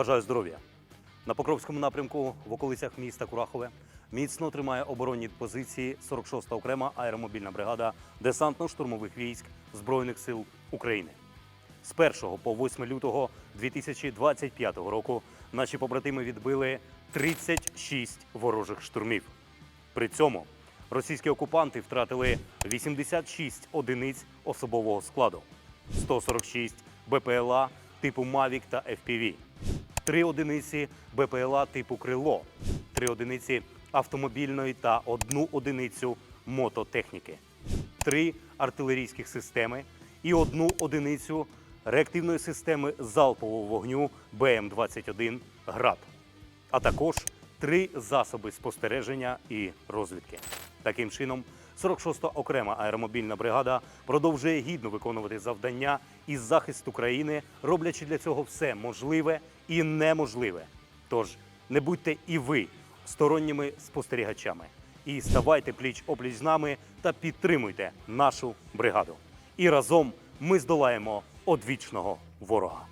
Бажаю здоров'я. На Покровському напрямку в околицях міста Курахове міцно тримає оборонні позиції 46-та окрема аеромобільна бригада десантно-штурмових військ Збройних сил України. З 1 по 8 лютого 2025 року наші побратими відбили 36 ворожих штурмів. При цьому російські окупанти втратили 86 одиниць особового складу, 146 БПЛА типу Мавік та FPV, 3 одиниці БПЛА типу Крило, 3 одиниці автомобільної та 1 одиницю мототехніки, 3 артилерійських системи і 1 одиницю реактивної системи залпового вогню БМ-21 «Град» а також три засоби спостереження і розвідки. Таким чином, 46-та окрема аеромобільна бригада продовжує гідно виконувати завдання із захисту країни, роблячи для цього все можливе і неможливе. Тож не будьте і ви сторонніми спостерігачами і ставайте пліч опліч з нами та підтримуйте нашу бригаду. І разом ми здолаємо одвічного ворога.